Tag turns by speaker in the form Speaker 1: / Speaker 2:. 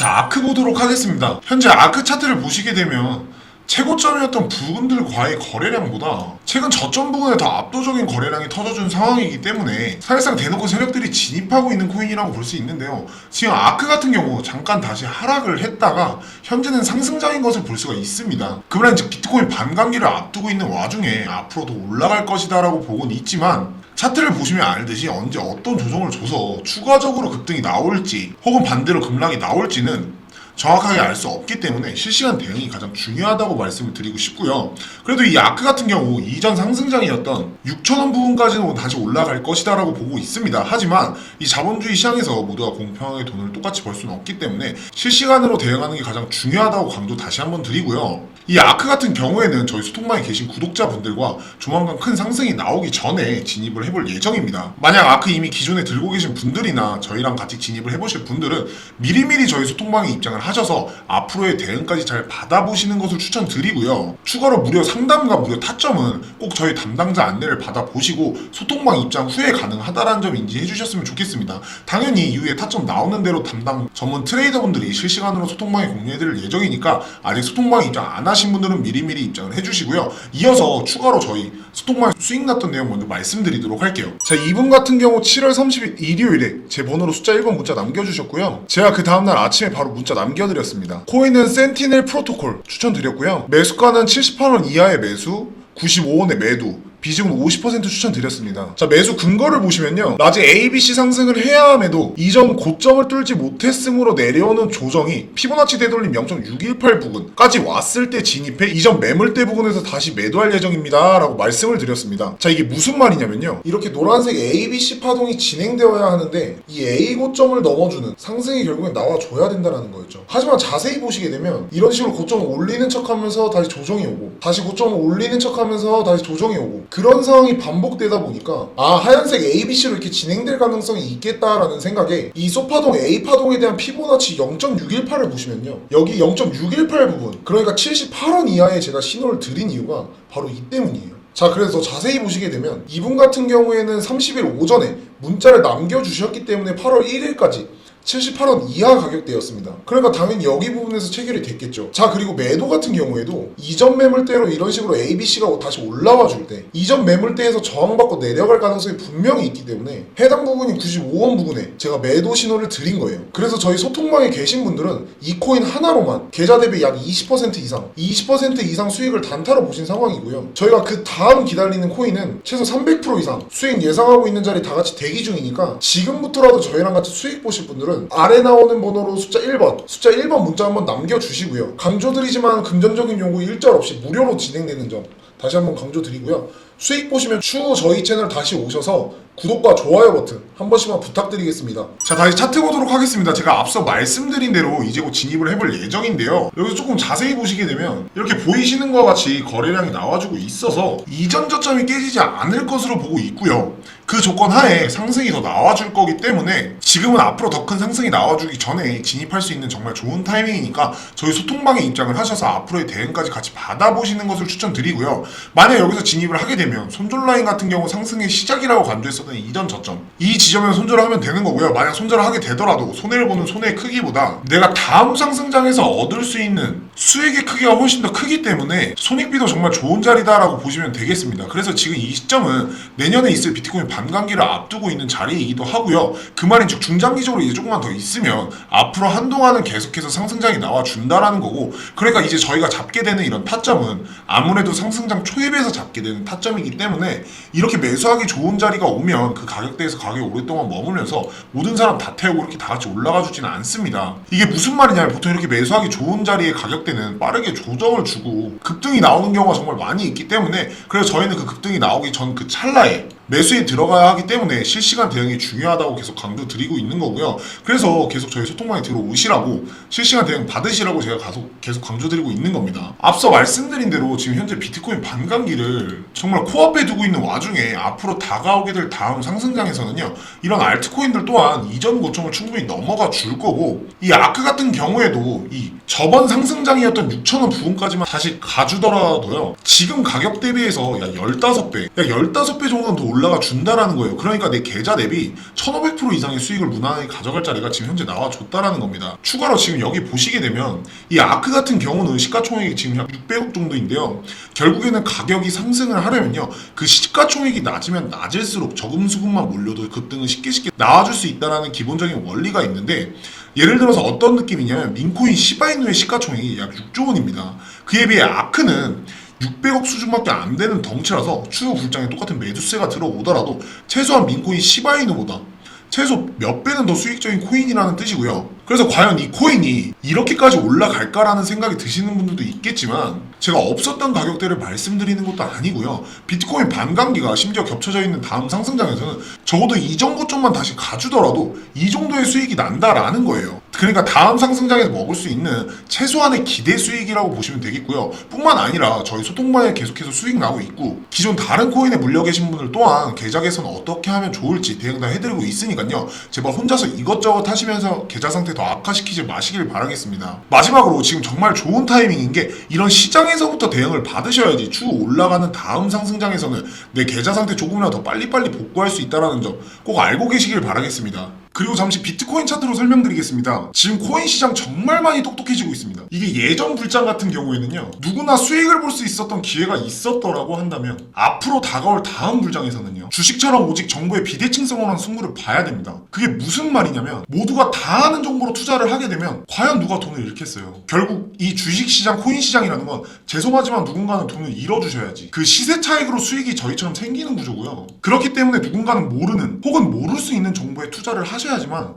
Speaker 1: 자, 아크 보도록 하겠습니다. 현재 아크 차트를 보시게 되면 최고점이었던 부근들과의 거래량보다 최근 저점 부근에 더 압도적인 거래량이 터져준 상황이기 때문에 사실상 대놓고 세력들이 진입하고 있는 코인이라고 볼 수 있는데요. 지금 아크 같은 경우 잠깐 다시 하락을 했다가 현재는 상승장인 것을 볼 수가 있습니다. 그러나 이제 비트코인 반감기를 앞두고 있는 와중에 앞으로도 올라갈 것이다라고 보고는 있지만 차트를 보시면 알듯이 언제 어떤 조정을 줘서 추가적으로 급등이 나올지 혹은 반대로 급락이 나올지는 정확하게 알 수 없기 때문에 실시간 대응이 가장 중요하다고 말씀을 드리고 싶고요. 그래도 이 아크 같은 경우 이전 상승장이었던 6천원 부분까지는 다시 올라갈 것이다라고 보고 있습니다. 하지만 이 자본주의 시장에서 모두가 공평하게 돈을 똑같이 벌 수는 없기 때문에 실시간으로 대응하는 게 가장 중요하다고 강조 다시 한번 드리고요. 이 아크 같은 경우에는 저희 소통방에 계신 구독자분들과 조만간 큰 상승이 나오기 전에 진입을 해볼 예정입니다. 만약 아크 이미 기존에 들고 계신 분들이나 저희랑 같이 진입을 해보실 분들은 미리미리 저희 소통방에 입장을 하셔서 앞으로의 대응까지 잘 받아보시는 것을 추천드리고요. 추가로 무료 상담과 무료 타점은 꼭 저희 담당자 안내를 받아보시고 소통방 입장 후에 가능하다라는 점 인지해 주셨으면 좋겠습니다. 당연히 이후에 타점 나오는 대로 담당 전문 트레이더분들이 실시간으로 소통방에 공유해드릴 예정이니까 아직 소통방 입장 안 하신 분들은 미리미리 입장을 해주시고요. 이어서 추가로 저희 소통방 수익 났던 내용 먼저 말씀드리도록 할게요. 자, 이분 같은 경우 7월 30일 일요일에 제 번호로 숫자 1번 문자 남겨주셨고요. 제가 그 다음날 아침에 바로 문자 남겨드렸습니다. 코인은 센티넬 프로토콜 추천드렸고요. 매수가는 78원 이하의 매수, 95원의 매도, 비중은 50% 추천드렸습니다. 자, 매수 근거를 보시면요. 낮에 ABC 상승을 해야 함에도 이전 고점을 뚫지 못했으므로 내려오는 조정이 피보나치 되돌림 0.618 부근까지 왔을 때 진입해 이전 매물대 부근에서 다시 매도할 예정입니다. 라고 말씀을 드렸습니다. 자, 이게 무슨 말이냐면요. 이렇게 노란색 ABC 파동이 진행되어야 하는데 이 A 고점을 넘어주는 상승이 결국엔 나와줘야 된다는 거였죠. 하지만 자세히 보시게 되면 이런 식으로 고점을 올리는 척 하면서 다시 조정이 오고 다시 고점을 올리는 척 하면서 다시 조정이 오고 그런 상황이 반복되다 보니까 아 하얀색 ABC로 이렇게 진행될 가능성이 있겠다라는 생각에 이 소파동 A 파동에 대한 피보나치 0.618을 보시면요 여기 0.618 부분 그러니까 78원 이하에 제가 신호를 드린 이유가 바로 이 때문이에요. 자 그래서 자세히 보시게 되면 이분 같은 경우에는 30일 오전에 문자를 남겨주셨기 때문에 8월 1일까지 78원 이하 가격대였습니다. 그러니까 당연히 여기 부분에서 체결이 됐겠죠. 자 그리고 매도 같은 경우에도 이전 매물대로 이런 식으로 ABC가 다시 올라와 줄 때 이전 매물대에서 저항받고 내려갈 가능성이 분명히 있기 때문에 해당 부분이 95원 부근에 제가 매도 신호를 드린 거예요. 그래서 저희 소통방에 계신 분들은 이 코인 하나로만 계좌 대비 약 20% 이상 20% 이상 수익을 단타로 보신 상황이고요. 저희가 그 다음 기다리는 코인은 최소 300% 이상 수익 예상하고 있는 자리 다 같이 대기 중이니까 지금부터라도 저희랑 같이 수익 보실 분들은 아래 나오는 번호로 숫자 1번 숫자 1번 문자 한번 남겨주시고요. 강조드리지만 금전적인 요구 일절 없이 무료로 진행되는 점 다시 한번 강조드리고요. 수익 보시면 추후 저희 채널 다시 오셔서 구독과 좋아요 버튼 한 번씩만 부탁드리겠습니다. 자 다시 차트 보도록 하겠습니다. 제가 앞서 말씀드린 대로 이제 곧 진입을 해볼 예정인데요. 여기서 조금 자세히 보시게 되면 이렇게 보이시는 것과 같이 거래량이 나와주고 있어서 이전 저점이 깨지지 않을 것으로 보고 있고요. 그 조건 하에 상승이 더 나와줄 거기 때문에 지금은 앞으로 더 큰 상승이 나와주기 전에 진입할 수 있는 정말 좋은 타이밍이니까 저희 소통방에 입장을 하셔서 앞으로의 대응까지 같이 받아보시는 것을 추천드리고요. 만약 여기서 진입을 하게 되면 손절 라인 같은 경우 상승의 시작이라고 간주했었던 이전 저점 이 지점에서 손절을 하면 되는 거고요. 만약 손절을 하게 되더라도 손해를 보는 손해의 크기보다 내가 다음 상승장에서 얻을 수 있는 수익의 크기가 훨씬 더 크기 때문에 손익비도 정말 좋은 자리다라고 보시면 되겠습니다. 그래서 지금 이 시점은 내년에 있을 비트코인 반감기를 앞두고 있는 자리이기도 하고요. 그 말인즉 중장기적으로 이제 조금만 더 있으면 앞으로 한동안은 계속해서 상승장이 나와 준다라는 거고 그러니까 이제 저희가 잡게 되는 이런 타점은 아무래도 상승장 초입에서 잡게 되는 타점이 기 때문에 이렇게 매수하기 좋은 자리가 오면 그 가격대에서 가격이 오랫동안 머물면서 모든 사람 다 태우고 이렇게 다 같이 올라가 주지는 않습니다. 이게 무슨 말이냐면 보통 이렇게 매수하기 좋은 자리의 가격대는 빠르게 조정을 주고 급등이 나오는 경우가 정말 많이 있기 때문에 그래서 저희는 그 급등이 나오기 전 그 찰나에 매수에 들어가야 하기 때문에 실시간 대응이 중요하다고 계속 강조 드리고 있는 거고요. 그래서 계속 저희 소통방에 들어오시라고 실시간 대응 받으시라고 제가 계속, 계속 강조 드리고 있는 겁니다. 앞서 말씀드린 대로 지금 현재 비트코인 반감기를 정말 코앞에 두고 있는 와중에 앞으로 다가오게 될 다음 상승장에서는요. 이런 알트코인들 또한 이전 고점을 충분히 넘어가 줄 거고 이 아크 같은 경우에도 이 저번 상승장이었던 6천원 부분까지만 다시 가주더라도요. 지금 가격 대비해서 약 15배, 약 15배 정도는 더 올라 올라가 준다라는 거예요. 그러니까 내 계좌 대비 1500% 이상의 수익을 무난하게 가져갈 자리가 지금 현재 나와줬다라는 겁니다. 추가로 지금 여기 보시게 되면 이 아크 같은 경우는 시가총액이 지금 약 600억 정도인데요. 결국에는 가격이 상승을 하려면요. 그 시가총액이 낮으면 낮을수록 저금 수급만 몰려도 급등을 쉽게 쉽게 나와줄 수 있다라는 기본적인 원리가 있는데 예를 들어서 어떤 느낌이냐면 민코인 시바이누의 시가총액이 약 6조 원입니다. 그에 비해 아크는 600억 수준밖에 안 되는 덩치라서 추후 불장에 똑같은 매수세가 들어오더라도 최소한 민코인 시바이누보다 최소 몇 배는 더 수익적인 코인이라는 뜻이고요. 그래서 과연 이 코인이 이렇게까지 올라갈까라는 생각이 드시는 분들도 있겠지만 제가 없었던 가격대를 말씀드리는 것도 아니고요. 비트코인 반감기가 심지어 겹쳐져 있는 다음 상승장에서는 적어도 이 정도 쪽만 다시 가주더라도 이 정도의 수익이 난다라는 거예요. 그러니까 다음 상승장에서 먹을 수 있는 최소한의 기대 수익이라고 보시면 되겠고요. 뿐만 아니라 저희 소통방에 계속해서 수익 나고 있고 기존 다른 코인에 물려 계신 분들 또한 계좌 개선 어떻게 하면 좋을지 대응 다 해드리고 있으니까요. 제발 혼자서 이것저것 하시면서 계좌 상태 더 악화시키지 마시길 바라겠습니다. 마지막으로 지금 정말 좋은 타이밍인 게 이런 시장 에서부터 대응을 받으셔야지 추후 올라가는 다음 상승장에서는 내 계좌 상태 조금이라도 더 빨리빨리 복구할 수 있다는 점 꼭 알고 계시길 바라겠습니다. 그리고 잠시 비트코인 차트로 설명드리겠습니다. 지금 코인 시장 정말 많이 똑똑해지고 있습니다. 이게 예전 불장 같은 경우에는요, 누구나 수익을 볼 수 있었던 기회가 있었더라고 한다면, 앞으로 다가올 다음 불장에서는요, 주식처럼 오직 정보의 비대칭성으로는 승부를 봐야 됩니다. 그게 무슨 말이냐면, 모두가 다 아는 정보로 투자를 하게 되면, 과연 누가 돈을 잃겠어요? 결국 이 주식 시장, 코인 시장이라는 건, 죄송하지만 누군가는 돈을 잃어주셔야지. 그 시세 차익으로 수익이 저희처럼 생기는 구조고요. 그렇기 때문에 누군가는 모르는, 혹은 모를 수 있는 정보에 투자를 하셔야 지만,